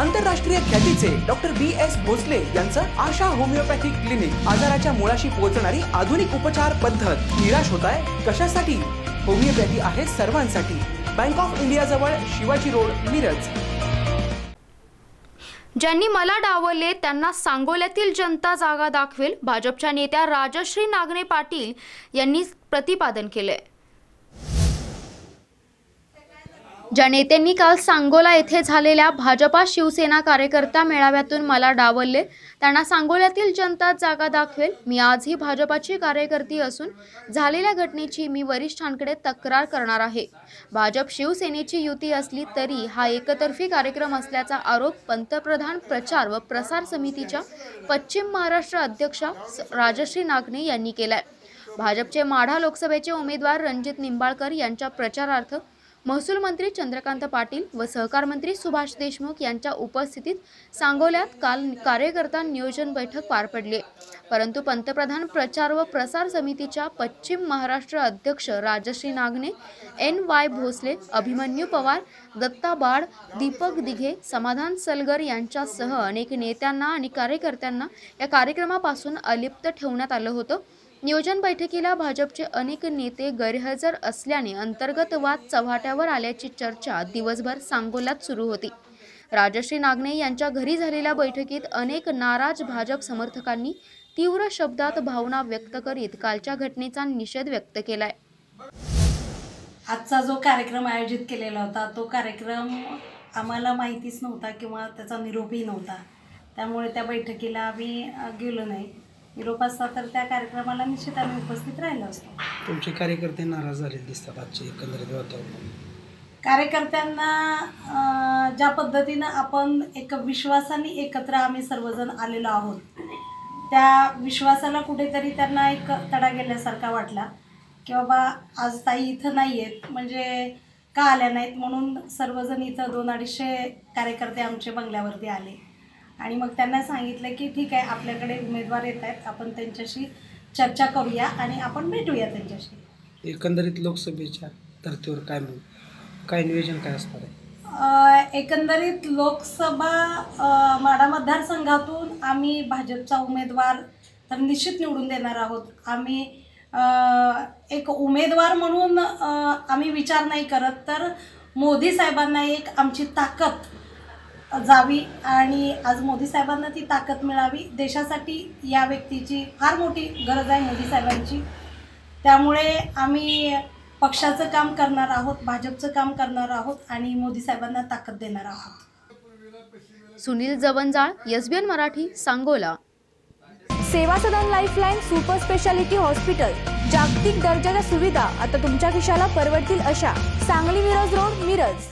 आंतरराष्ट्रीय ख्यातीचे doctor B S Bhosale यांचं आशा होमिओपॅथिक क्लिनिक आजाराच्या मुळाशी पोहोचणारी आधुनिक उपचार पद्धत. निराश होत आहे कशासाठी? होमिओपॅथी आहे सर्वांसाठी. बँक ऑफ इंडिया जवळ शिवाजी रोड मिरज. ज्यांनी मला डावलले त्यांना सांगोल्यातील जनता जागा दाखवेल. भाजपच्या नेत्या राजश्री नागणे पाटील यांनी प्रतिपादन केलंय. ज्या नेत्यांनी काल सांगोला येथे झालेल्या भाजपा शिवसेना कार्यकर्ता मेळाव्यातून मला डावलले त्यांना सांगोल्यातील जनता जागा दाखवेल. मी आजही भाजपाची कार्यकर्ती असून झालेल्या घटनेची मी वरिष्ठांकडे तक्रार करणार आहे. भाजप शिवसेनेची युती असली तरी हा एकतर्फी कार्यक्रम असल्याचा आरोप पंतप्रधान प्रचार व प्रसार समितीच्या पश्चिम महाराष्ट्र अध्यक्षा स- राजश्री नागने यांनी केलाय. भाजपचे माढा लोकसभेचे उमेदवार रणजित निंबाळकर यांच्या प्रचारार्थ महसूल मंत्री चंद्रकांत पाटील व सहकार मंत्री सुभाष देशमुख यांच्या उपस्थितीत सांगोल्यात काल कार्यकर्ता नियोजन बैठक पार पडली. परंतु पंतप्रधान प्रचार व प्रसार समितीच्या पश्चिम महाराष्ट्र अध्यक्ष राजश्री नागने एन वाय भोसले अभिमन्यू पवार दत्ता बाड दीपक दिघे समाधान सलगर यांच्यासह अनेक नेत्यांना आणि कार्यकर्त्यांना या कार्यक्रमापासून अलिप्त ठेवण्यात आलं होतं. नियोजन बैठकीला भाजपचे अनेक नेते गैरहजर असल्याने अंतर्गत वाद चव्हाट्यावर आल्याची चर्चा दिवसभर सांगोल्यात सुरू होती. राजश्री नागने यांच्या घरी झालेल्या बैठकीत अनेक नाराज भाजप समर्थकांनी तीव्र शब्दात भावना व्यक्त करीत कालच्या घटनेचा निषेध व्यक्त केलाय. आजचा जो कार्यक्रम आयोजित केलेला होता तो कार्यक्रम आम्हाला माहितीच नव्हता किंवा त्याचा निरोपही नव्हता. त्यामुळे त्या बैठकीला आम्ही गेलो नाही. निरोप असता तर त्या कार्यक्रमाला निश्चित आम्ही उपस्थित राहिलो असतो. तुमचे कार्यकर्ते नाराज झालेले दिसतात आजचे एकंदरीत वातावरण. कार्यकर्त्यांना ज्या पद्धतीनं आपण एक विश्वासाने एकत्र आम्ही सर्वजण आलेलो आहोत त्या विश्वासाला कुठेतरी त्यांना एक तडा गेल्यासारखा वाटला की बाबा आज ताई इथं नाही आहेत म्हणजे का आल्या नाहीत म्हणून सर्वजण इथं दोन अडीचशे कार्यकर्ते आमचे बंगल्यावरती आले. आणि मग त्यांना सांगितलं की ठीक आहे आपल्याकडे उमेदवार येत आहेत आपण त्यांच्याशी चर्चा करूया आणि आपण भेटूया त्यांच्याशी. एकंदरीत लोकसभेच्या धर्तीवर काय म्हणू काय नियोजन काय असणार आहे? एकंदरीत लोकसभा माढा मतदारसंघातून आम्ही भाजपचा उमेदवार तर निश्चित निवडून देणार आहोत. आम्ही एक उमेदवार म्हणून आम्ही विचार नाही करत तर मोदी साहेबांना एक आमची ताकद जावी आणि आज मोदी साहेबांना ती ताकद मिळावी. देशासाठी या व्यक्तीची फार मोठी गरज आहे मोदी साहेबांची. त्यामुळे आम्ही पक्षाचं काम करणार आहोत भाजपचं काम करणार आहोत आणि मोदी साहेबांना ताकद देणार आहोत. Sunil Jawanjal SBN Marathi Sangola. Seva Sadan lifeline super speciality hospital जागतिक दर्जाच्या सुविधा आता तुमच्या खिशाला परवडतील अशा सांगली मिरज रोड मिरज.